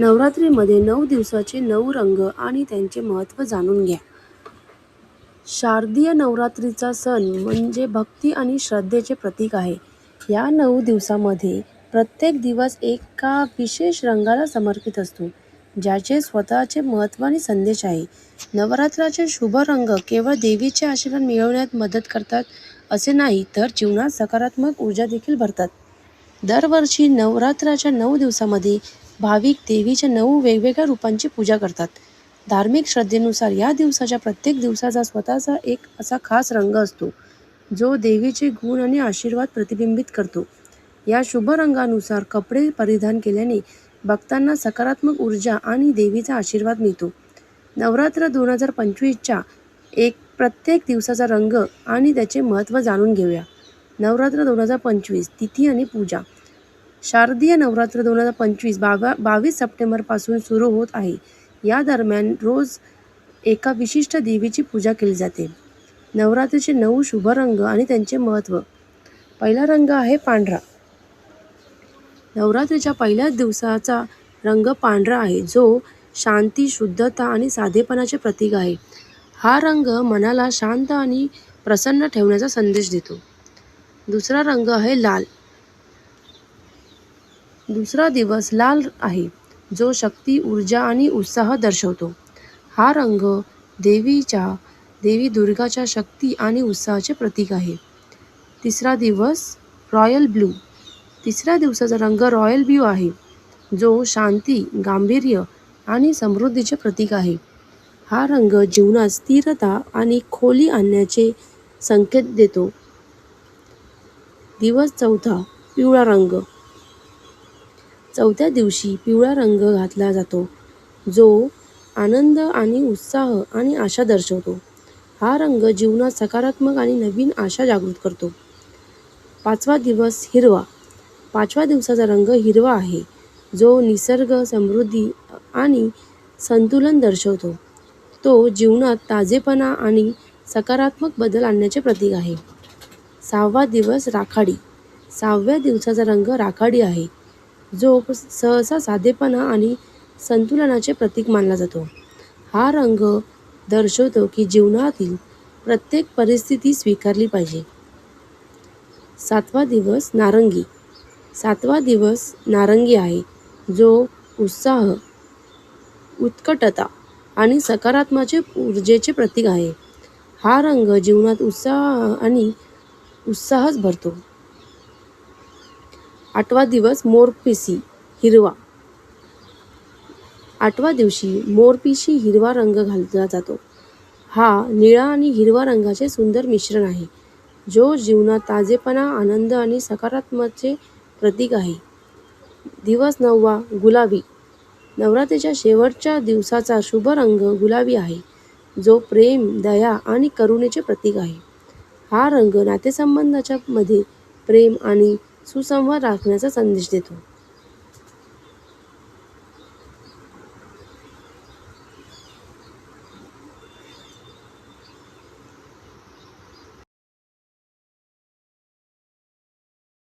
नवरात्रीमध्ये नऊ दिवसाचे नऊ रंग आणि त्यांचे महत्त्व जाणून घ्या. शारदीय नवरात्रीचा सण म्हणजे भक्ती आणि श्रद्धेचे प्रतीक आहे. या नऊ दिवसामध्ये प्रत्येक दिवस एका विशेष रंगाला समर्पित असतो ज्याचे स्वतःचे महत्त्व आणि संदेश आहे. नवरात्राचे शुभ रंग केवळ देवीचे आशीर्वाद मिळवण्यात मदत करतात असे नाही तर जीवनात सकारात्मक ऊर्जा देखील भरतात. दरवर्षी नवरात्राच्या नऊ दिवसामध्ये भाविक देवीच्या नऊ वेगवेगळ्या रूपांची पूजा करतात. धार्मिक श्रद्धेनुसार या दिवसाच्या प्रत्येक दिवसाचा स्वतःचा एक असा खास रंग असतो जो देवीचे गुण आणि आशीर्वाद प्रतिबिंबित करतो. या शुभ रंगानुसार कपडे परिधान केल्याने भक्तांना सकारात्मक ऊर्जा आणि देवीचा आशीर्वाद मिळतो. नवरात्र दोन हजार पंचवीसच्या एक प्रत्येक दिवसाचा रंग आणि त्याचे महत्त्व जाणून घेऊया. नवरात्र दोन हजार पंचवीस तिथी आणि पूजा. शारदीय नवरात्र दोन हजार पंचवीस बावा बावीस सप्टेंबरपासून सुरू होत आहे. या दरम्यान रोज एका विशिष्ट देवीची पूजा केली जाते. नवरात्रीचे नऊ शुभ रंग आणि त्यांचे महत्त्व. पहिला रंग आहे पांढरा. नवरात्रीच्या पहिल्याच दिवसाचा रंग पांढरा आहे. जो शांती शुद्धता आणि साधेपणाचे प्रतीक आहे. हा रंग मनाला शांत आणि प्रसन्न ठेवण्याचा संदेश देतो. दुसरा रंग आहे लाल. दुसरा दिवस लाल आहे जो शक्ती ऊर्जा आणि उत्साह दर्शवतो. हा रंग देवीच्या देवी दुर्गाच्या शक्ती आणि उत्साहाचे प्रतीक आहे. तिसरा दिवस रॉयल ब्लू. तिसऱ्या दिवसाचा रंग रॉयल ब्लू आहे जो शांती गांभीर्य आणि समृद्धीचे प्रतीक आहे. हा रंग जीवनात स्थिरता आणि खोली आणण्याचे संकेत देतो. दिवस चौथा पिवळा रंग. चौथ्या दिवशी पिवळा रंग घातला जातो जो आनंद आणि उत्साह आणि आशा दर्शवतो. हा रंग जीवनात सकारात्मक आणि नवीन आशा जागृत करतो. पाचवा दिवस हिरवा. पाचव्या दिवसाचा रंग हिरवा आहे जो निसर्ग समृद्धी आणि संतुलन दर्शवतो. तो जीवनात ताजेपणा आणि सकारात्मक बदल आणण्याचे प्रतीक आहे. सहावा दिवस राखाडी. सहाव्या दिवसाचा रंग राखाडी आहे जो सहसा साधेपणा आणि संतुलनाचे प्रतीक मानला जातो. हा रंग दर्शवतो की जीवनातील प्रत्येक परिस्थिती स्वीकारली पाहिजे. सातवा दिवस नारंगी. सातवा दिवस नारंगी आहे जो उत्साह उत्कटता आणि सकारात्मक ऊर्जेचे प्रतीक आहे. हा रंग जीवनात उत्साह आणि उत्साहच भरतो. आठवा दिवस मोरपिसी हिरवा. आठवा दिवशी मोरपिशी हिरवा रंग घातला जातो. हा निळा आणि हिरवा रंगाचे सुंदर मिश्रण आहे जो जीवनात ताजेपणा आनंद आणि सकारात्मकचे प्रतीक आहे. दिवस नववा गुलाबी. नवरात्रीच्या शेवटच्या दिवसाचा शुभ रंग गुलाबी आहे जो प्रेम दया आणि करुणेचे प्रतीक आहे. हा रंग नातेसंबंधाच्या मध्ये प्रेम आणि सुसंवाद राखण्याचा संदेश देतो.